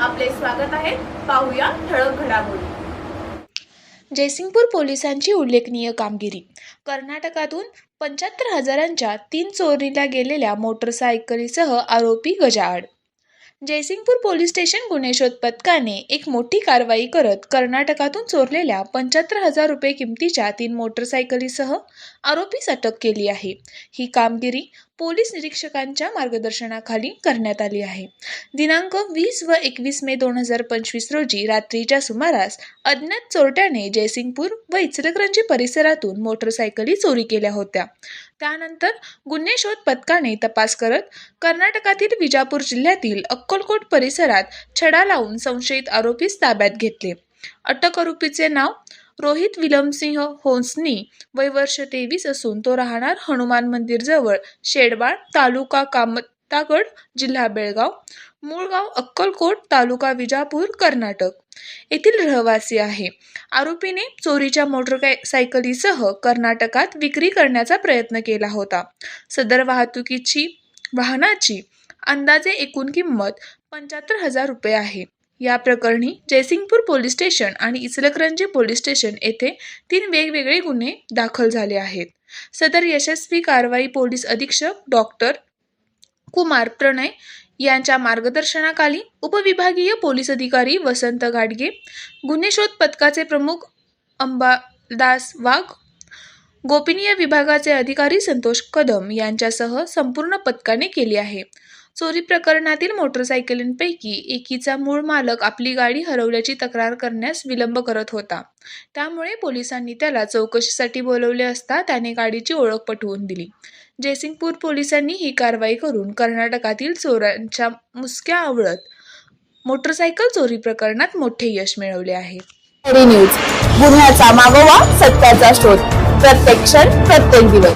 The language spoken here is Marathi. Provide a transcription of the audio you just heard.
आपले स्वागत आहे. पाहूया ठळक घडामोडी. जयसिंगपूर पोलिसांची उल्लेखनीय कामगिरी. कर्नाटकातून पंच्याहत्तर हजारांच्या तीन चोरीला गेलेल्या मोटरसायकलीसह आरोपी गजाआड. जयसिंगपूर पोलीस स्टेशन गुन्हे शोध पथकाने एक मोठी कारवाई करत कर्नाटकातून चोरलेल्या पंच्याहत्तर हजार रुपये किमतीच्या तीन मोटरसायकलीसह आरोपीस अटक केली आहे. ही कामगिरी पोलीस निरीक्षकांच्या मार्गदर्शनाखाली करण्यात आली आहे. दिनांक वीस व एकवीस मे दोन हजार पंचवीस रोजी रात्रीच्या सुमारास अज्ञात चोरट्याने जयसिंगपूर व इचलकरंजी परिसरातून मोटरसायकली चोरी केल्या होत्या. त्यानंतर गुन्हे शोध पथकाने तपास करत कर्नाटकातील विजापूर जिल्ह्यातील अक्कलकोट परिसरात छडा लावून संशयित आरोपीस ताब्यात घेतले. अटक आरोपीचे नाव रोहित विलमसिंह होन्सनी वय वर्ष तेवीस असून तो राहणार हनुमान मंदिर जवळ शेडबाळ तालुका कामतागड जिल्हा बेळगाव मूळ गाव अक्कलकोट तालुका विजापूर कर्नाटक. येथील रहिवासी आहे. आरोपीने चोरीच्या मोटरसायकलीसह कर्नाटकात विक्री करण्याचा प्रयत्न केला होता. सदर वाहतुकीची वाहनाची अंदाजे एकूण किंमत पंच्याहत्तर हजार रुपये आहे. या प्रकरणी जयसिंगपूर पोलीस स्टेशन आणि इचलकरंजी पोलीस स्टेशन येथे तीन वेगवेगळे गुन्हे दाखल झाले आहेत. सदर यशस्वी कारवाई पोलीस अधीक्षक डॉक्टर कुमार प्रणय यांच्या मार्गदर्शनाखाली उपविभागीय पोलीस अधिकारी वसंत गाडगे गुन्हे शोध पथकाचे प्रमुख अंबादास वाघ गोपनीय विभागाचे अधिकारी संतोष कदम यांच्यासह संपूर्ण पथकाने केली आहे. चोरी प्रकरणातील मोटरसायकलींपैकी एकीचा मूळ मालक आपली गाडी हरवल्याची तक्रार करण्यास विलंब करत होता. त्यामुळे पोलिसांनी त्याला चौकशीसाठी बोलवले असता त्याने गाडीची ओळख पटवून दिली. जयसिंगपूर पोलिसांनी ही कारवाई करून कर्नाटकातील चोरांच्या मुसक्या आवळत मोटरसायकल चोरी प्रकरणात मोठे यश मिळवले आहे. न्यूज गुन्ह्याचा मागोवा सत्याचा शोध. प्रत्येक क्षण प्रत्येक दिवस.